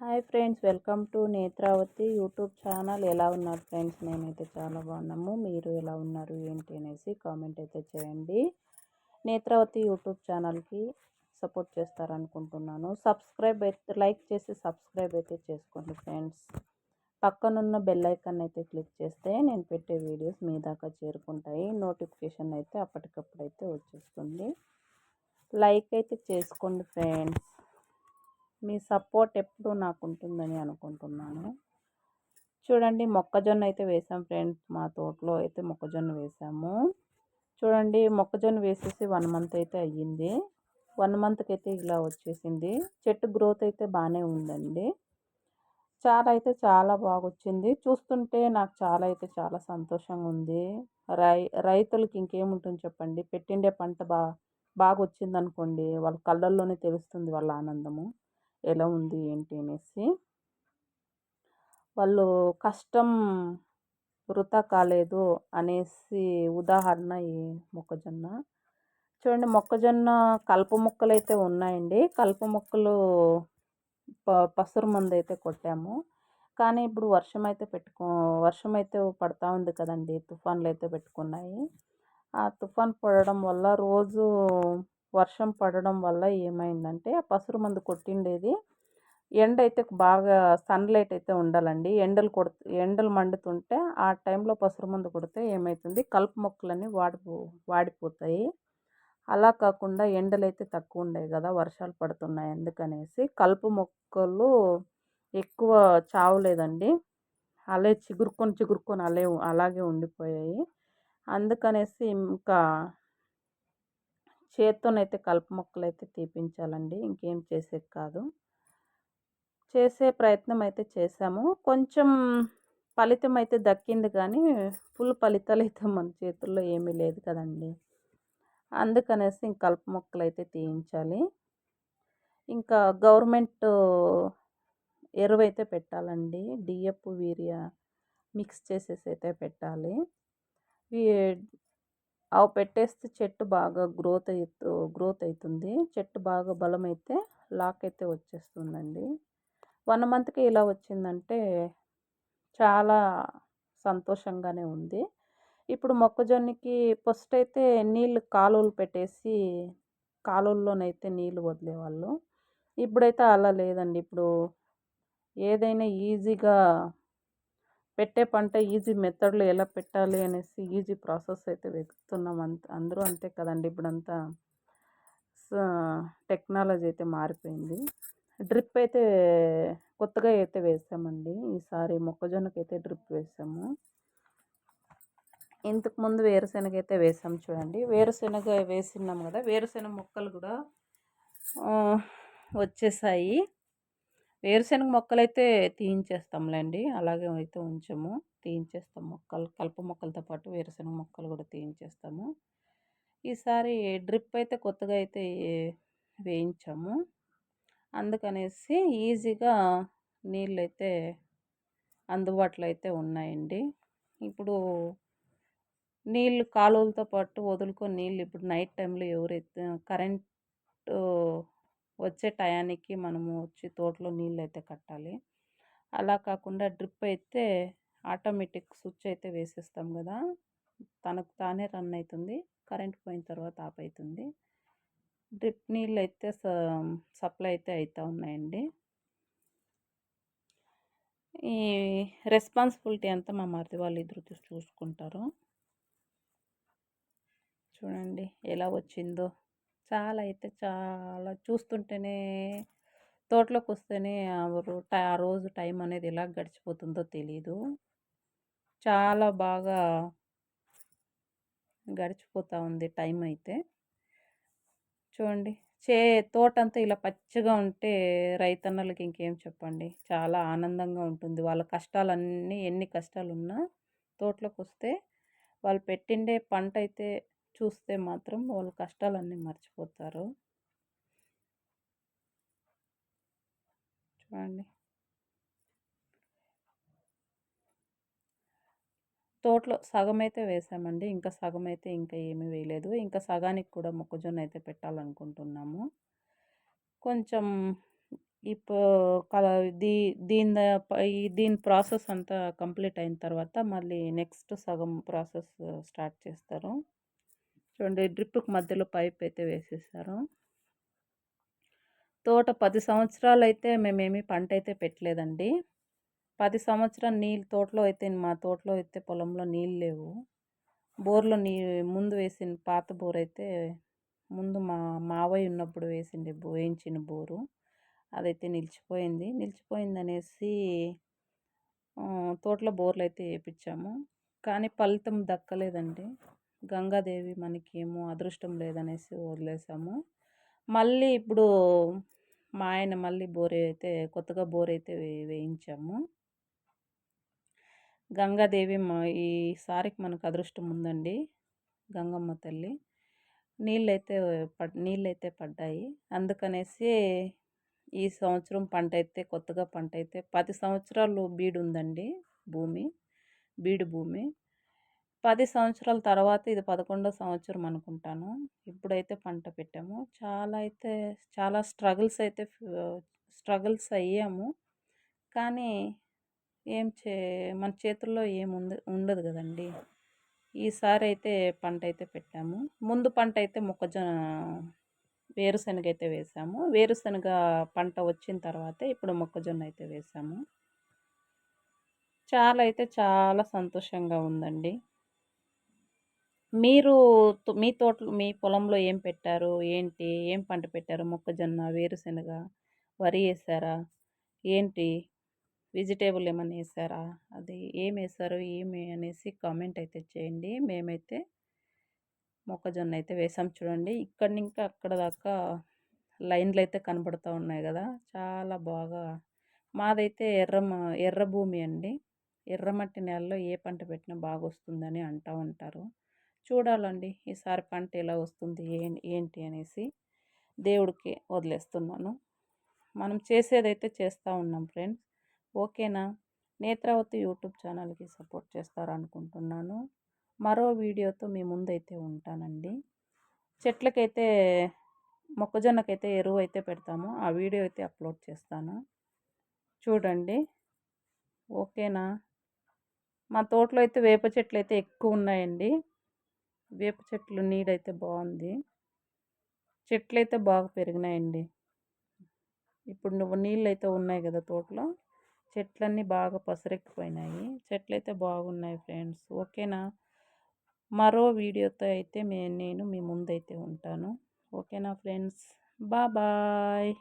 Hi friends welcome to Netravati YouTube channel. ఎలా ఉన్నారు friends? మేమైతే చాలా బాగున్నాము. మీరు ఎలా ఉన్నారు? ఏంటి అనేసి కామెంట్ అయితే చేయండి. నేత్రావతి యూట్యూబ్ ఛానల్కి సపోర్ట్ చేస్తారనుకుంటున్నాను. సబ్స్క్రైబ్ అయితే లైక్ చేసి సబ్స్క్రైబ్ అయితే చేసుకోండి ఫ్రెండ్స్. పక్కనున్న బెల్ ఐకాన్ అయితే క్లిక్ చేస్తే నేను పెట్టే వీడియోస్ మీ దాకా చేరుకుంటాయి. నోటిఫికేషన్ అయితే అప్పటికప్పుడు అయితే వచ్చేస్తుంది. లైక్ అయితే చేసుకోండి ఫ్రెండ్స్. మీ సపోర్ట్ ఎప్పుడు నాకు ఉంటుందని అనుకుంటున్నాను. చూడండి మొక్కజొన్న అయితే వేసాం ఫ్రెండ్స్ మా తోటలో అయితే మొక్కజొన్న వేసాము. చూడండి మొక్కజొన్న వేసేసి వన్ మంత్ అయితే అయ్యింది. వన్ మంత్కి అయితే ఇలా వచ్చేసింది. చెట్టు గ్రోత్ అయితే బాగానే ఉందండి. చాలా అయితే చాలా బాగా వచ్చింది చూస్తుంటే నాకు చాలా అయితే చాలా సంతోషంగా ఉంది. రై రైతులకి ఇంకేముంటుంది చెప్పండి? పెట్టిండే పంట బా బాగా వచ్చిందనుకోండి వాళ్ళ కళ్ళల్లోనే తెలుస్తుంది వాళ్ళ ఆనందము. ఎలా ఉంది ఏంటి అనేసి. వాళ్ళు కష్టం వృధా కాలేదు అనేసి ఉదాహరణ ఈ మొక్కజొన్న. చూడండి మొక్కజొన్న కలుపు మొక్కలు అయితే ఉన్నాయండి. కలుపు మొక్కలు ప పసురు మందు అయితే కొట్టాము. కానీ ఇప్పుడు వర్షం అయితే పెట్టుకో వర్షం అయితే పడతా ఉంది కదండి. తుఫాన్లు అయితే పెట్టుకున్నాయి. ఆ తుఫాన్ పడడం వల్ల రోజు వర్షం పడడం వల్ల ఏమైందంటే పసురు మందు కొట్టిండేది. ఎండ అయితే బాగా సన్లైట్ అయితే ఉండాలండి. ఎండలు కొడు ఎండలు మండుతుంటే ఆ టైంలో పసురు మందు కొడితే ఏమవుతుంది కలుపు మొక్కలన్నీ వాడిపో వాడిపోతాయి. అలా కాకుండా ఎండలైతే తక్కువ ఉండేవి కదా వర్షాలు పడుతున్నాయి అందుకనేసి కలుపు మొక్కలు ఎక్కువ చావలేదండి. అలే చిగురుకొని చిగురుకొని అలే అలాగే ఉండిపోయాయి. అందుకనేసి ఇంకా చేత్తోనైతే కలుపు మొక్కలు అయితే తీపించాలండి. ఇంకేం చేసేది కాదు. చేసే ప్రయత్నం అయితే చేసాము. కొంచెం ఫలితం అయితే దక్కింది కానీ ఫుల్ ఫలితాలు అయితే మన చేతుల్లో ఏమీ లేదు కదండి. అందుకనేసి ఇంక కలుపు మొక్కలు అయితే తీయించాలి. ఇంకా గవర్నమెంట్ ఎరువు అయితే పెట్టాలండి. డిఎఫ్ వీరియా మిక్స్ చేసేసి అయితే పెట్టాలి అవి పెట్టేస్తే చెట్టు బాగా గ్రోత్ అవుతూ గ్రోత్ అవుతుంది చెట్టు బాగా బలం అయితే లాక్ అయితే వచ్చేస్తుందండి. వన్ మంత్కి ఇలా వచ్చిందంటే చాలా సంతోషంగానే ఉంది. ఇప్పుడు మొక్కజొన్నకి ఫస్ట్ అయితే నీళ్ళు కాలువలు పెట్టేసి కాలువల్లోనైతే నీళ్ళు వదిలేవాళ్ళు. ఇప్పుడైతే అలా లేదండి. ఇప్పుడు ఏదైనా ఈజీగా పెట్టే పంట ఈజీ మెథడ్లో ఎలా పెట్టాలి అనేసి ఈజీ ప్రాసెస్ అయితే వెతుకుతున్నాం అంత అందరూ అంతే కదండి. ఇప్పుడంతా టెక్నాలజీ అయితే మారిపోయింది. డ్రిప్ అయితే కొత్తగా అయితే వేసామండి. ఈసారి మొక్కజొన్నకి అయితే డ్రిప్ వేసాము. ఇంతకు ముందు అయితే వేసాం చూడండి. వేరుశెనగ వేసినాం కదా వేరుశెనగ మొక్కలు కూడా వచ్చేసాయి. వేరుశనగ మొక్కలైతే తీయించేస్తాంలేండి. అలాగే అయితే ఉంచము. తీయించేస్తాం మొక్కలు. కలుపు మొక్కలతో పాటు వేరుశనగ మొక్కలు కూడా తీయించేస్తాము. ఈసారి డ్రిప్ అయితే కొత్తగా అయితే వేయించాము. అందుకనేసి ఈజీగా నీళ్ళు అయితే అందుబాటులో అయితే ఉన్నాయండి. ఇప్పుడు నీళ్ళు కాలువలతో పాటు వదులుకొని నీళ్ళు ఇప్పుడు నైట్ టైంలో ఎవరైతే కరెంటు వచ్చే టయానికి మనము వచ్చి తోటలో నీళ్ళు అయితే కట్టాలి. అలా కాకుండా డ్రిప్ అయితే ఆటోమేటిక్ స్విచ్ అయితే వేసేస్తాం కదా! తనకు తానే రన్ అవుతుంది కరెంట్ పోయిన తర్వాత ఆఫ్ అవుతుంది డ్రిప్ నీళ్ళు అయితే సప్లై అయితే అవుతూ ఉన్నాయండి. ఈ రెస్పాన్సిబిలిటీ అంతా మా మరిది వాళ్ళు ఇద్దరు చూసుకుంటారు. చూడండి ఎలా వచ్చిందో. చాలా అయితే చాలా చూస్తుంటేనే తోటలోకి వస్తేనే ఆ రోజు టైం అనేది ఎలా గడిచిపోతుందో తెలీదు. చాలా బాగా గడిచిపోతూ ఉంది టైం అయితే. చూడండి చే తోటంతా ఇలా పచ్చగా ఉంటే రైతన్నలకి ఇంకేం చెప్పండి. చాలా ఆనందంగా ఉంటుంది. వాళ్ళ కష్టాలన్నీ ఎన్ని కష్టాలు ఉన్నా తోటలోకి వస్తే వాళ్ళు పెట్టిండే పంట అయితే చూస్తే మాత్రం వాళ్ళ కష్టాలన్నీ మర్చిపోతారు. చూడండి. తోటలో సగం అయితే వేసామండి ఇంకా సగం అయితే ఇంకా ఏమీ వేయలేదు. ఇంకా సగానికి కూడా మొక్కజొన్న అయితే పెట్టాలనుకుంటున్నాము. కొంచెం ఇప్పుడు దీ దీని దీని ప్రాసెస్ అంతా కంప్లీట్ అయిన తర్వాత మళ్ళీ నెక్స్ట్ సగం ప్రాసెస్ స్టార్ట్ చేస్తారు. చూడండి డ్రిప్కి మధ్యలో పైప్ అయితే వేసేసారు. తోట పది సంవత్సరాలు అయితే మేమేమి పంట అయితే పెట్టలేదండి. పది సంవత్సరాలు నీళ్ళు తోటలో అయితే మా తోటలో అయితే పొలంలో నీళ్ళు లేవు. బోర్లో నీ ముందు వేసిన పాత బోర్ అయితే ముందు మా మావయ్య ఉన్నప్పుడు వేసిండే వేయించిన బోరు. అదైతే నిలిచిపోయింది. నిలిచిపోయింది అనేసి తోటలో బోర్లు అయితే వేయించాము కానీ ఫలితం దక్కలేదండి. గంగాదేవి మనకి ఏమో అదృష్టం లేదనేసి వదిలేసాము. మళ్ళీ ఇప్పుడు మా ఆయన మళ్ళీ బోరే అయితే కొత్తగా బోర్ అయితే వేయించాము. గంగాదేవి మా ఈసారికి మనకు అదృష్టం ఉందండి గంగమ్మ తల్లి. నీళ్ళైతే పడ్ నీళ్ళైతే పడ్డాయి. అందుకనేసి ఈ సంవత్సరం పంట అయితే కొత్తగా పంట అయితే పది సంవత్సరాలు బీడు ఉందండి భూమి బీడు భూమి. పది సంవత్సరాల తర్వాత ఇది పదకొండో సంవత్సరం అనుకుంటాను. ఇప్పుడైతే పంట పెట్టాము. చాలా అయితే చాలా స్ట్రగుల్స్ అయితే స్ట్రగుల్స్ అయ్యాము. కానీ ఏం చే మన చేతుల్లో ఏముంది ఉండదు కదండి. ఈసారి అయితే పంట అయితే పెట్టాము. ముందు పంట అయితే మొక్కజొన్న వేరుశనగ అయితే వేసాము. వేరుశనగ పంట వచ్చిన తర్వాత ఇప్పుడు మొక్కజొన్న అయితే వేసాము. చాలా అయితే చాలా సంతోషంగా ఉందండి. మీరు మీ తోట మీ పొలంలో ఏం పెట్టారు? ఏంటి? ఏం పంట పెట్టారు? మొక్కజొన్న వేరుశనగ వరి వేసారా ఏంటి? వెజిటేబుల్ ఏమైనా వేసారా అది ఏం వేసారు ఏమి అనేసి కామెంట్ అయితే చేయండి. మేమైతే మొక్కజొన్న అయితే వేసాం చూడండి. ఇక్కడ నుంచి అక్కడ దాకా లైన్లు అయితే కనబడుతూ ఉన్నాయి కదా! చాలా బాగా మాదైతే ఎర్ర ఎర్ర భూమి అండి. ఎర్రమట్టి నేలలో ఏ పంట పెట్టినా బాగా వస్తుందని అంటూ ఉంటారు. చూడాలండి ఈసారి పంట ఎలా వస్తుంది ఏంటి అనేసి దేవుడికి వదిలేస్తున్నాను. మనం చేసేదైతే చేస్తూ ఉన్నాం ఫ్రెండ్స్. ఓకేనా? నేత్రావతి యూట్యూబ్ ఛానల్కి సపోర్ట్ చేస్తారనుకుంటున్నాను. మరో వీడియోతో మీ ముందైతే ఉంటానండి. చెట్లకైతే మొక్కజొన్నకైతే ఎరువు అయితే పెడతాము. ఆ వీడియో అయితే అప్లోడ్ చేస్తాను. చూడండి. ఓకేనా? మా తోటలో అయితే వేప చెట్లు అయితే ఎక్కువ ఉన్నాయండి. వేప చెట్లు నీడైతే బాగుంది చెట్లు అయితే బాగా పెరిగినాయండి. ఇప్పుడు నువ్వు నీళ్ళు అయితే ఉన్నాయి కదా తోటలో చెట్లన్నీ బాగా పసరెక్కిపోయినాయి. చెట్లు అయితే బాగున్నాయి ఫ్రెండ్స్. ఓకేనా? మరో వీడియోతో అయితే మే నేను మీ ముందైతే ఉంటాను. ఓకేనా ఫ్రెండ్స్? బాయ్.